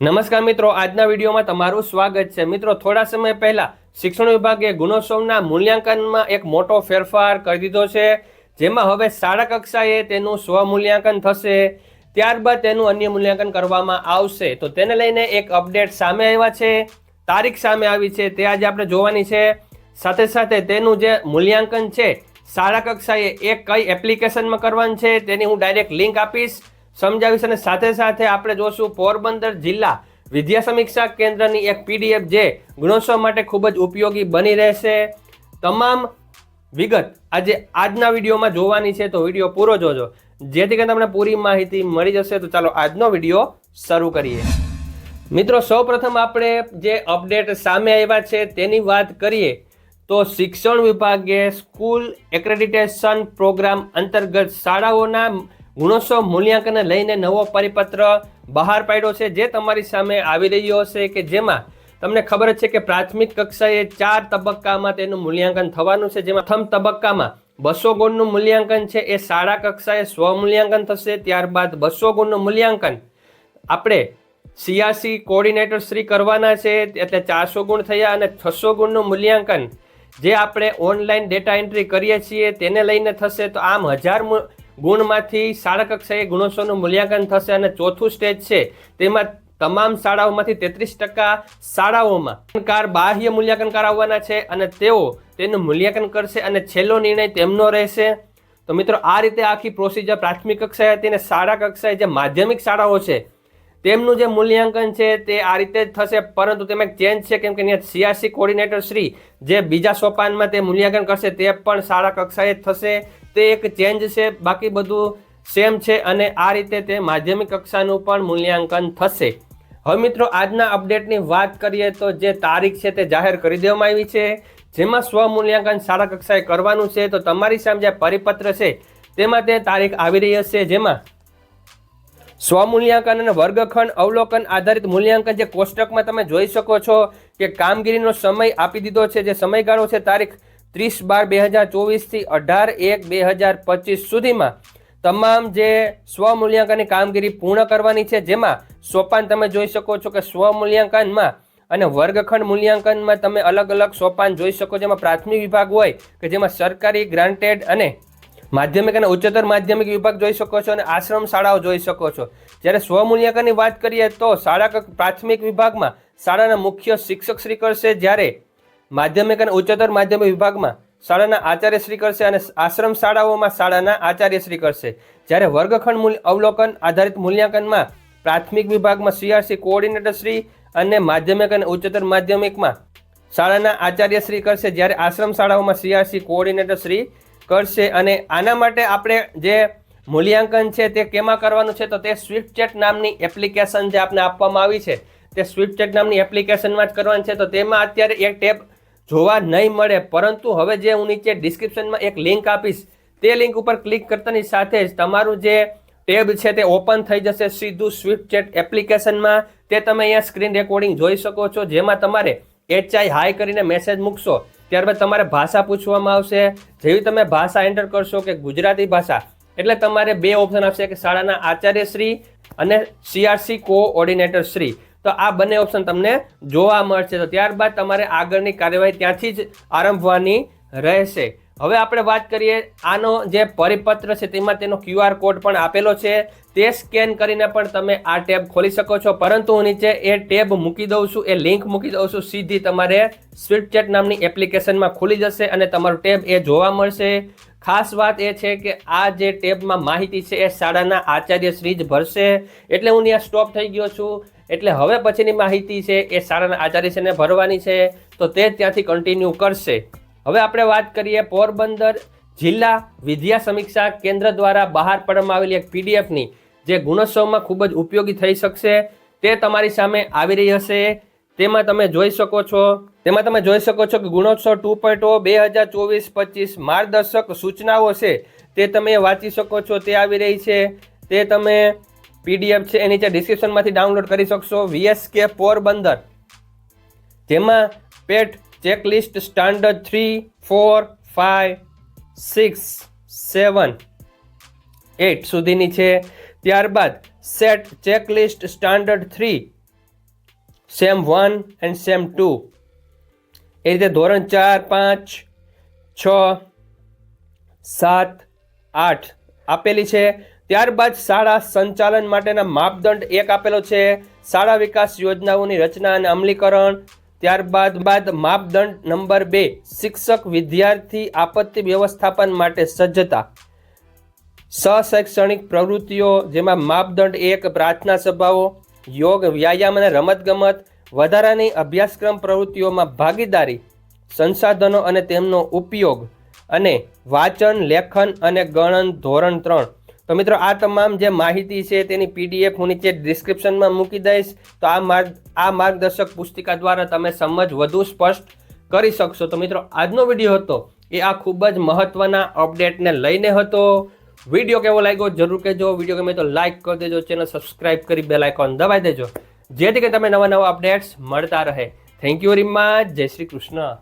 નમસ્કાર મિત્રો, આજના વિડીયોમાં તમારું સ્વાગત છે. મિત્રો, થોડા સમય પહેલા શિક્ષણ વિભાગે ગુણોત્સવના મૂલ્યાંકનમાં એક મોટો ફેરફાર કરી દીધો છે, જેમાં હવે શાળા કક્ષાએ તેનું સ્વમૂલ્યાંકન થશે, ત્યારબાદ તેનું અન્ય મૂલ્યાંકન કરવામાં આવશે. તો તેને લઈને એક અપડેટ સામે આવ્યા છે, તારીખ સામે આવી છે, તે આજે આપણે જોવાની છે. સાથે સાથે તેનું જે મૂલ્યાંકન છે, શાળા કક્ષાએ એ કઈ એપ્લિકેશનમાં કરવાનું છે, તેની હું ડાયરેક્ટ લિંક આપીશ. સમજાવીશ અને સાથે સાથે આપણે જોશું પોરબંદર જિલ્લા વિદ્યા સમીક્ષા કેન્દ્રની એક પીડીએફ જે ગુણોત્સવ માટે ખૂબ જ ઉપયોગી બની રહેશે. તમામ વિગત આજે આજના વિડીયોમાં જોવાની છે, તો વીડિયો પૂરો જોજો. જેથી કરીને તમને પૂરી માહિતી મળી જશે, તો ચાલો આજનો વીડિયો શરૂ કરીએ. મિત્રો, સૌપ્રથમ આપણે જે અપડેટ સામે આવ્યા છે, તેની વાત કરીએ. તો શિક્ષણ વિભાગે સ્કૂલ એક્રેડિટેશન પ્રોગ્રામ અંતર્ગત શાળાઓના ગુણોત્સવ મૂલ્યાંકનને લઈને નવો પરિપત્ર બહાર પાડ્યો છે, જે તમારી સામે આવી રહ્યો હશે કે જેમાં તમને ખબર છે કે પ્રાથમિક કક્ષાએ ચાર તબક્કામાં તેનું મૂલ્યાંકન થવાનું છે, જેમાં પ્રથમ તબક્કામાં બસો ગુણનું મૂલ્યાંકન છે, એ શાળા કક્ષાએ સ્વમૂલ્યાંકન થશે, ત્યારબાદ બસો ગુણનું મૂલ્યાંકન આપણે સિયાસી કોર્ડિનેટર શ્રી કરવાના છે, એટલે ચારસો ગુણ થયા અને છસો ગુણનું મૂલ્યાંકન જે આપણે ઓનલાઈન ડેટા એન્ટ્રી કરીએ છીએ, તેને લઈને થશે, તો આમ હજાર ગુણમાંથી શાળા કક્ષાએ ગુણોત્સવનું મૂલ્યાંકન થશે અને ચોથું સ્ટેજ છે, તેમાં તમામ શાળાઓમાંથી તેત્રીસ ટકા શાળાઓમાં કાર બાહ્ય મૂલ્યાંકન કરાવવાના છે અને તેઓ તેનું મૂલ્યાંકન કરશે અને છેલ્લો નિર્ણય તેમનો રહેશે. તો મિત્રો, આ રીતે આખી પ્રોસિજર પ્રાથમિક કક્ષાએ હતી અને શાળા કક્ષાએ જે માધ્યમિક શાળાઓ છે તેમનું જે મૂલ્યાંકન છે તે આ રીતે જ થશે, પરંતુ તેમાં એક ચેન્જ છે, કેમ કે અહીંયા સિયાસી કોર્ડિનેટર શ્રી જે બીજા સોપાનમાં તે મૂલ્યાંકન કરશે, તે પણ શાળા કક્ષાએ થશે. તે એક ચેન્જ છે, બાકી બધું સેમ છે અને આ રીતે તે માધ્યમિક કક્ષાનું પણ મૂલ્યાંકન થશે. હવે મિત્રો, આજના અપડેટની વાત કરીએ તો જે તારીખ છે તે જાહેર કરી દેવામાં આવી છે. જેમાં સ્વમૂલ્યાંકન શાળા કક્ષાએ કરવાનું છે, તો તમારી સામે જે પરિપત્ર છે, તેમાં તે તારીખ આવી રહી હશે. જેમાં સ્વમૂલ્યાંકન અને વર્ગખંડ અવલોકન આધારિત મૂલ્યાંકન જે કોષ્ટકમાં તમે જોઈ શકો છો કે કામગીરીનો સમય આપી દીધો છે, જે સમયગાળો છે, તારીખ ત્રીસ બાર બે હજાર ચોવીસથી અઢાર એક બે હજાર પચીસ સુધીમાં. તમામ જે સ્વમૂલ્યાંકનની કામગીરી પૂર્ણ કરવાની છે, જેમાં સોપાન તમે જોઈ શકો છો કે સ્વમૂલ્યાંકનમાં અને વર્ગખંડ મૂલ્યાંકનમાં તમે અલગ અલગ સોપાન જોઈ શકો, જેમાં પ્રાથમિક વિભાગ હોય કે જેમાં સરકારી ગ્રાન્ટેડ અને માધ્યમિક અને ઉચ્ચતર માધ્યમિક વિભાગ જોઈ શકો છો અને આશ્રમ શાળાઓ જોઈ શકો છો. જ્યારે સ્વમૂલ્યાંકનની વાત કરીએ તો શાળા પ્રાથમિક વિભાગમાં શાળાના મુખ્ય શિક્ષક શ્રી કરશે, જ્યારે માધ્યમિક અને ઉચ્ચતર માધ્યમિક વિભાગમાં શાળાના આચાર્ય શ્રી કરશે અને આશ્રમ શાળાઓમાં શાળાના આચાર્ય શ્રી કરશે. જ્યારે વર્ગખંડ મૂલ્ય, અવલોકન આધારિત મૂલ્યાંકનમાં પ્રાથમિક વિભાગમાં સીઆરસી કોઓર્ડિનેટર શ્રી અને માધ્યમિક અને ઉચ્ચતર માધ્યમિકમાં શાળાના આચાર્ય શ્રી કરશે, જ્યારે આશ્રમ શાળાઓમાં સીઆરસી કોઓર્ડિનેટર શ્રી કરશે અને આના માટે આપણે જે મૂલ્યાંકન છે તે કેમાં કરવાનું છે તો તે સ્વિફ્ટ ચેટ નામની એપ્લિકેશન જે આપને આપવામાં આવી છે, તે સ્વિફ્ટચેટ નામની એપ્લિકેશનમાં જ કરવાનું છે. તો તેમાં અત્યારે એક ટેબ જોવા નહીં મળે, પરંતુ હવે જે હું નીચે ડિસ્ક્રિપ્શનમાં એક લિંક આપીશ, તે લિંક ઉપર ક્લિક કરતાની સાથે જ તમારું જે ટેબ છે તે ઓપન થઈ જશે સીધું સ્વિફ્ટ ચેટ એપ્લિકેશનમાં તે તમે અહીંયા સ્ક્રીન રેકોર્ડિંગ જોઈ શકો છો, જેમાં તમારે એચઆઈ હાઈ કરીને મેસેજ મૂકશો. ત્યારબાદ તમારે ભાષા પૂછવામાં આવશે. જેવી તમે ભાષા એન્ટર કરશો કે ગુજરાતી ભાષા, એટલે તમારે બે ઓપ્શન આપશે કે શાળાના આચાર્ય શ્રી અને સીઆરસી કોઓર્ડિનેટર શ્રી. તો આ બંને ઓપ્શન તમને જોવા મળશે. તો ત્યારબાદ તમારે આગળની કાર્યવાહી ત્યાંથી જ આરંભવાની રહેશે. હવે આપણે વાત કરીએ આનો જે પરિપત્ર છે, તેમાં તેનો ક્યુઆર કોડ પણ આપેલો છે. તે સ્કેન કરીને પણ તમે આ ટેબ ખોલી શકો છો. પરંતુ હું નીચે એ ટેબ મૂકી દઉં છું. એ લિંક મૂકી દઉં છું. સીધી તમારે સ્વીટચેટ નામની એપ્લિકેશનમાં ખુલી જશે અને તમારું ટેબ એ જોવા મળશે. ખાસ વાત એ છે કે આ જે ટેબમાં માહિતી છે, એ શાળાના આચાર્ય શ્રી જ ભરશે. એટલે હું ત્યાં સ્ટોપ થઈ ગયો છું. એટલે હવે પછીની માહિતી છે, એ શાળાના આચાર્ય આચાર્યશ્રીને ભરવાની છે. તો તે ત્યાંથી કન્ટિન્યુ કરશે. હવે આપણે વાત કરીએ પોરબંદર જિલ્લા વિદ્યા સમીક્ષા કેન્દ્ર દ્વારા બહાર પાડવામાં આવેલી એક પીડીએફની જે ગુણોત્સવમાં ખૂબ જ ઉપયોગી થઈ શકશે. તે તમારી સામે આવી રહી હશે. તેમાં તમે જોઈ શકો છો, તેમાં તમે જોઈ શકો છો કે ગુણોત્સવ ટુ પોઈન્ટ બે હજાર ચોવીસ, પચીસ માર્ગદર્શક સૂચનાઓ છે. તે તમે વાંચી શકો છો, તે આવી રહી છે. તે તમે પીડીએફ છે એની જે ડિસ્ક્રિપ્શનમાંથી ડાઉનલોડ કરી શકશો. વીએસકે પોરબંદર. જેમાં પેટ checklist standard three, four, five, six, seven, eight સુધીની છે. ત્યારબાદ set checklist standard three, sem one and sem two. એ રીતે ધોરણ ચાર, પાંચ, છ, સાત, આઠ આપેલી છે. ત્યારબાદ શાળા સંચાલન માટેના માપદંડ એક આપેલો છે. શાળા વિકાસ યોજનાઓની રચના અને અમલીકરણ ત્યારબાદ બાદ માપદંડ નંબર બે, શિક્ષક વિદ્યાર્થી આપત્તિ વ્યવસ્થાપન માટે સજ્જતા. સશૈક્ષણિક પ્રવૃત્તિઓ, જેમાં માપદંડ એક, પ્રાર્થના સભાઓ, યોગ, વ્યાયામ અને રમતગમત, વધારાની અભ્યાસક્રમ પ્રવૃત્તિઓમાં ભાગીદારી, સંસાધનો અને તેમનો ઉપયોગ, અને વાંચન, લેખન અને ગણન ધોરણ ત્રણ. તો મિત્રો આ તમામ જે માહિતી છે તેની પીડીએફ હું નીચે ડિસ્ક્રિપ્શનમાં મૂકી દઈશ. તો આ માર્ગ, આ માર્ગદર્શક પુસ્તિકા દ્વારા તમે સમજ વધુ સ્પષ્ટ કરી શકશો. તો મિત્રો આજનો વીડિયો હતો એ આ ખૂબ જ મહત્વના અપડેટને લઈને હતો. વીડિયો કેવો લાગ્યો જરૂર કહેજો. વીડિયો ગમે તો લાઇક કરી દેજો, ચેનલ સબસ્ક્રાઇબ કરી બેલ આઇકોન દબાવી દેજો. જેથી કે તમે નવા નવા અપડેટ્સ મળતા રહે. થેન્ક યુ વેરી મચ જય શ્રી કૃષ્ણ.